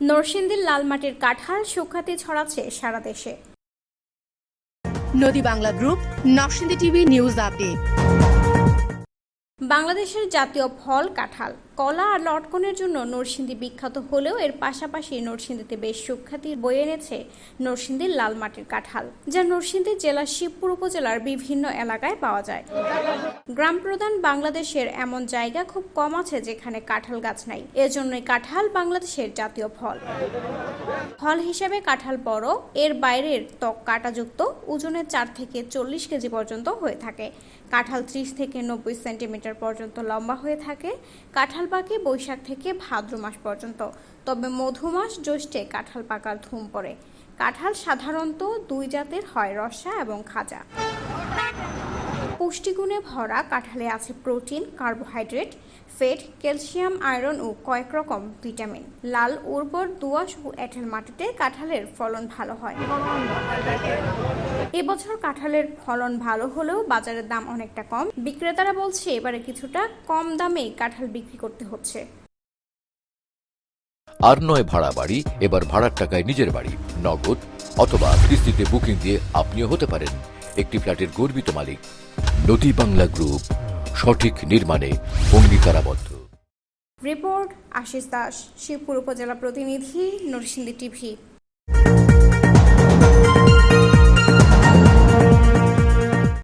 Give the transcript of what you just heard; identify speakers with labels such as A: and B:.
A: নরসিংদীর লালমাটির কাঁঠাল সুখ্যাতি ছড়াচ্ছে সারা দেশে।
B: Nadi Bangla group Narsingdi TV news update.
A: বাংলাদেশের জাতীয় ফল কাঁঠাল। কলা আর লটকনের জন্য নরসিংদী বিখ্যাত হলেও এর পাশাপাশি নরসিংদীতে বেশ সুখ্যাতি বয়ে এনেছে নরসিংদীর লাল মাটির কাঁঠাল, যা নরসিংদী জেলার শিবপুর উপজেলার বিভিন্ন এলাকায় পাওয়া যায়। গ্রাম প্রধান বাংলাদেশের এমন জায়গা খুব কম আছে যেখানে কাঁঠাল গাছ নাই। এজন্যই কাঁঠাল বাংলাদেশের জাতীয় ফল। ফল হিসেবে কাঁঠাল বড়, এর বাইরের ত্বক কাঁটাযুক্ত ওজনে চার থেকে চল্লিশ কেজি পর্যন্ত হয়ে থাকে। কাঁঠাল ত্রিশ থেকে নব্বই সেন্টিমিটার পর্যন্ত লম্বা হয়ে থাকে। কাঁঠাল পাকে বৈশাখ থেকে ভাদ্র মাস পর্যন্ত, তবে মধুমাস জ্যৈষ্ঠে কাঁঠাল পাকার ধুম পড়ে। কাঁঠাল সাধারণত দুই জাতের হয়, রসা এবং খাজা। পুষ্টিগুণে ভরা কাঁঠালে আছে protein, carbohydrate, fat, calcium, iron ও কয়েক রকম ভিটামিন। লাল উর্বর দোআঁশ ও এঁটেল মাটিতে কাঁঠালের ফলন ভালো হয়। এবছর কাঁঠালের ফলন ভালো হলেও বাজারের দাম অনেকটা কম। বিক্রেতারা বলছে এবারে কিছুটা কম দামে কাঁঠাল বিক্রি করতে হচ্ছে।
C: আর নয় ভাড়া বাড়ি, এবার ভাড়ার টাকায় নিজের বাড়ি, নগদ অথবা কিস্তিতে বুকিং দিয়ে আপনিও হতে পারেন। একটি ফ্ল্যাটের গর্বিত মালিক। নদী বাংলা গ্রুপ সঠিক নির্মাণে অঙ্গীকারাবদ্ধ।
A: রিপোর্ট আশিস দাস শিবপুর উপজেলা প্রতিনিধি নরসিংদী টিভি।